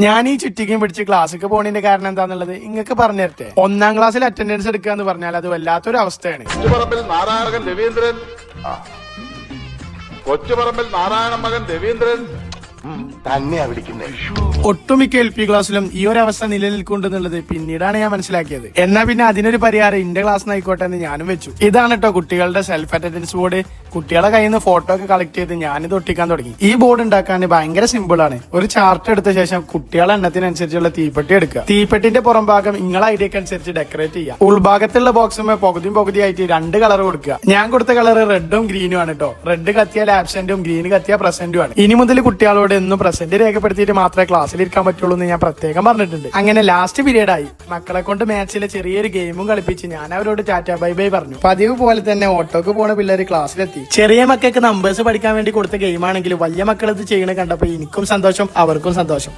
ഞാൻ ഈ ചുറ്റിക്കും പിടിച്ച് ക്ലാസ്സിക്ക് പോണതിന്റെ കാരണം എന്താന്നുള്ളത് നിങ്ങൾക്ക് പറഞ്ഞു തരട്ടെ. ഒന്നാം ക്ലാസ്സിൽ അറ്റൻഡൻസ് എടുക്കുക എന്ന് പറഞ്ഞാൽ അത് വല്ലാത്തൊരു അവസ്ഥയാണ്. നാരായണൻ രവീന്ദ്രൻ. കൊച്ചുപറമ്പിൽ നാരായണ മകൻ രവീന്ദ്രൻ. തന്നെയാ വിളിക്കുന്നത് ഒട്ടുമിക്ക എൽ പി ക്ലാസ്സിലും ഈ ഒരു അവസ്ഥ നിലനിൽക്കുന്നുണ്ടെന്നുള്ളത് പിന്നീടാണ് ഞാൻ മനസ്സിലാക്കിയത്. എന്നാ പിന്നെ അതിനൊരു പരിഹാരം ഇന്റെ ക്ലാസ് ആയിക്കോട്ടെ എന്ന് ഞാനും വെച്ചു. ഇതാണ് കേട്ടോ കുട്ടികളുടെ സെൽഫ് അറ്റൻഡൻസ് ബോർഡ് കുട്ടികളെ കയ്യിൽ നിന്ന് ഫോട്ടോ ഒക്കെ കളക്ട് ചെയ്ത് ഞാനിത് ഒട്ടിക്കാൻ തുടങ്ങി. ഈ ബോർഡ് ഉണ്ടാക്കാൻ ഭയങ്കര സിമ്പിൾ ആണ്. ഒരു ചാർട്ട് എടുത്ത ശേഷം കുട്ടികളെ എണ്ണത്തിനനുസരിച്ചുള്ള തീപ്പെട്ടി എടുക്കുക. തീപ്പെട്ടിന്റെ പുറം ഭാഗം നിങ്ങളെ ഐഡിയക്ക് അനുസരിച്ച് ഡെക്കറേറ്റ് ചെയ്യുക. ഉൾഭാഗത്തുള്ള ബോക്സുമേ പകുതിയും പകുതിയായിട്ട് രണ്ട് കളർ കൊടുക്കുക. ഞാൻ കൊടുത്ത കളർ റെഡും ഗ്രീനും ആണ് കേട്ടോ റെഡ് കത്തിയാൽ ആബ്സെന്റും ഗ്രീൻ കത്തിയാൽ പ്രസന്റും ആണ്. ഇനി മുതൽ കുട്ടികളോട് എന്നും പ്രസന്റ് രേഖപ്പെടുത്തിയിട്ട് മാത്രമേ ക്ലാസ്സിൽ ഇരിക്കാൻ പറ്റുള്ളൂ എന്ന് ഞാൻ പ്രത്യേകം പറഞ്ഞിട്ടുണ്ട്. അങ്ങനെ ലാസ്റ്റ് പീരീഡ് ആയി. മക്കളെ കൊണ്ട് മാച്ചിലെ ചെറിയൊരു ഗെയിമും കളിപ്പിച്ച് ഞാൻ അവരോട് ടാറ്റ ബൈ ബൈ പറഞ്ഞു. പതിവ് പോലെ തന്നെ ഓട്ടോക്ക് പോണ പിള്ളേർ ക്ലാസ്സിലെത്തി ചെറിയ മക്കൾക്ക് നമ്പേഴ്സ് പഠിക്കാൻ വേണ്ടി കൊടുത്ത ഗെയിം ആണെങ്കിലും വലിയ മക്കൾ ഇത് ചെയ്യണ കണ്ടപ്പോൾ എനിക്കും സന്തോഷം അവർക്കും സന്തോഷം.